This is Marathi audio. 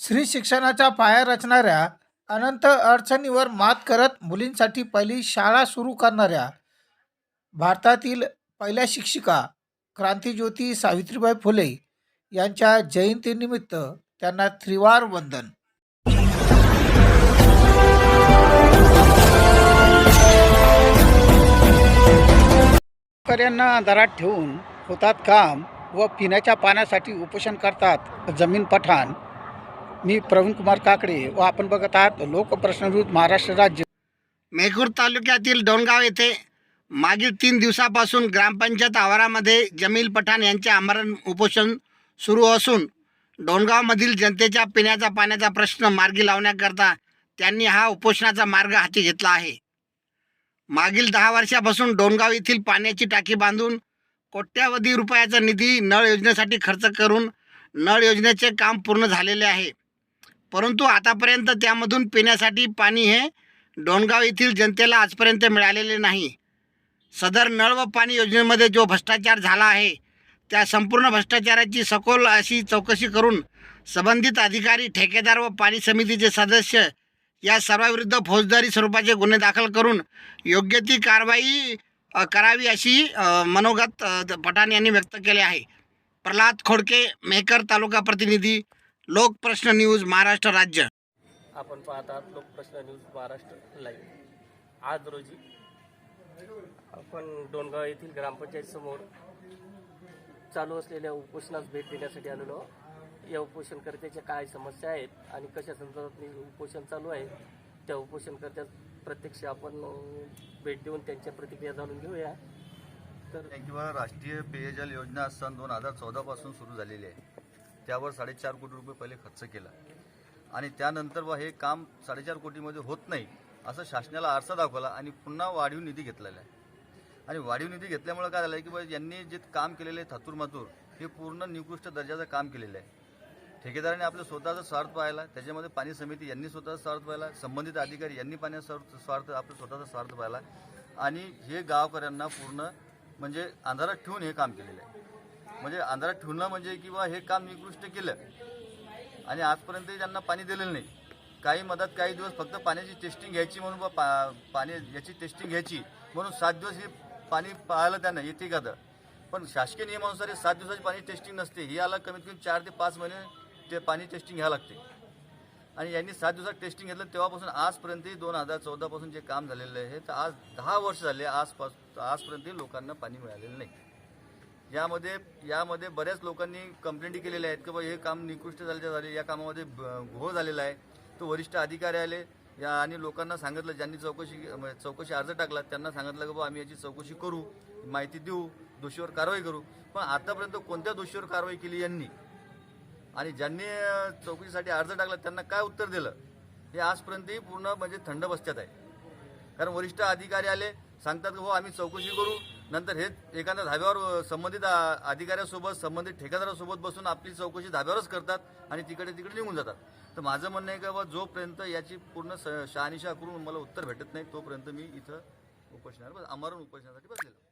स्त्री शिक्षणाचा पाया रचणाऱ्या अनंत अडचणीवर मात करत मुलींसाठी पहिली शाळा सुरू करणाऱ्या भारतातील पहिल्या शिक्षिका क्रांतीज्योती सावित्रीबाई फुले यांच्या जयंतीनिमित्त त्यांना त्रिवार वंदन. शेतकऱ्यांना दरात ठेवून होतात काम व पिण्याच्या पाण्यासाठी उपोषण करतात जमीन पठाण. मी प्रवीण कुमार काकडे. व आपण बघत आहात लोकप्रश्नभूत महाराष्ट्र राज्य. मेघूर तालुक्यातील डोणगाव येथे मागील तीन दिवसापासून ग्रामपंचायत आवारामध्ये जमील पठाण यांचे आमरण उपोषण सुरू असून डोणगावमधील जनतेच्या पिण्याचा पाण्याचा प्रश्न मार्गी लावण्याकरता त्यांनी हा उपोषणाचा मार्ग हाती घेतला आहे. मागील दहा वर्षापासून डोणगाव येथील पाण्याची टाकी बांधून कोट्यावधी रुपयाचा निधी नळ योजनेसाठी खर्च करून नळ योजनेचे काम पूर्ण झालेले आहे. परंतु आतापर्यंत त्यामधून पिण्यासाठी पाणी हे डोणगाव येथील जनतेला आजपर्यंत मिळालेले नाही. सदर नळ व पाणी योजनेमध्ये जो भ्रष्टाचार झाला आहे त्या संपूर्ण भ्रष्टाचाराची सखोल अशी चौकशी करून संबंधित अधिकारी ठेकेदार व पाणी समितीचे सदस्य या सर्वाविरुद्ध फौजदारी स्वरूपाचे गुन्हे दाखल करून योग्य ती कारवाई करावी अशी मनोगत पठाण यांनी व्यक्त केले आहे. प्रल्हाद खोडके मेहकर तालुका प्रतिनिधी लोकप्रश्न न्यूज महाराष्ट्र राज्य. आपण पाहत आहात लोकप्रश्न न्यूज महाराष्ट्र लाईव्ह आज रोजी आपण डोणगाव येथील ग्रामपंचायत समोर चालू असलेल्या उपोषणास भेट देण्यासाठी आलेलो या उपोषणकर्त्याच्या काय समस्या आहेत आणि कशा संदर्भात उपोषण चालू आहे त्या उपोषणकर्त्या प्रत्यक्ष आपण भेट देऊन त्यांच्या प्रतिक्रिया जाणून घेऊया. तर किंवा राष्ट्रीय पेयजल योजना सन दोन हजार चौदापासून सुरू झालेली आहे. त्यावर साडेचार कोटी रुपये पहिले खर्च केला. आणि त्यानंतर व हे काम साडेचार कोटीमध्ये होत नाही असं शासनाला आरसा दाखवला आणि पुन्हा वाढीव निधी घेतलेला आहे. आणि वाढीव निधी घेतल्यामुळे काय झालं आहे की बा यांनी जे काम केलेलं आहे थातूर मातूर हे पूर्ण निकृष्ट दर्जाचं काम केलेलं आहे. ठेकेदाराने आपलं स्वतःचा स्वार्थ पाहिला त्याच्यामध्ये पाणी समिती यांनी स्वतःचा स्वार्थ पाहिला संबंधित अधिकारी यांनी पाण्याचा स्वार्थ स्वार्थ आपला स्वतःचा स्वार्थ पाहिला. आणि हे गावकऱ्यांना पूर्ण म्हणजे अंधारात ठेवून हे काम केलेलं आहे. म्हणजे अंधारात ठेवणं म्हणजे किंवा हे काम निकृष्ट केलं आणि आजपर्यंत त्यांना पाणी दिलेलं नाही. काही मदत काही दिवस फक्त पाण्याची टेस्टिंग घ्यायची म्हणून बा पा पाणी याची टेस्टिंग घ्यायची म्हणून सात दिवस हे पाणी पाहायला त्यांना येते का तर. पण शासकीय नियमानुसार हे सात दिवसाची पाणी टेस्टिंग नसते. ही याला कमीत कमी चार ते पाच महिने ते पाणी टेस्टिंग घ्यावं लागते. आणि यांनी सात दिवसात टेस्टिंग घेतलं. तेव्हापासून आजपर्यंत दोन हजार चौदापासून जे काम झालेलं आहे तर आज दहा वर्ष झाले आजपास आजपर्यंत लोकांना पाणी मिळालेलं नाही. यामध्ये यामध्ये बऱ्याच लोकांनी कंप्लेंटी केलेल्या आहेत की बाबा हे काम निकृष्ट झाले झाले या कामामध्ये ब- घोळ झालेला आहे. तो वरिष्ठ अधिकारी आले या आणि लोकांना सांगितलं ज्यांनी चौकशी म्हणजे चौकशी अर्ज टाकला त्यांना सांगितलं की बाबा आम्ही याची चौकशी करू माहिती देऊ दोषीवर कारवाई करू. पण आतापर्यंत कोणत्या दोषीवर कारवाई केली यांनी? आणि ज्यांनी चौकशीसाठी अर्ज टाकला त्यांना काय उत्तर दिलं? हे आजपर्यंतही पूर्ण म्हणजे थंड बसत्यात आहे. कारण वरिष्ठ अधिकारी आले सांगतात की हो आम्ही चौकशी करू नंतर हे एखाद्या धाब्यावर संबंधित अधिकाऱ्यासोबत संबंधित ठेकेदारासोबत बसून आपली चौकशी धाब्यावरच करतात आणि तिकडे तिकडे निघून जातात. तर माझं म्हणणं आहे की बाबा जोपर्यंत याची पूर्ण स- शहानिशा करून मला उत्तर भेटत नाही तोपर्यंत मी इथं उपोषणावर अमरण उपोषणासाठी बसलेलो.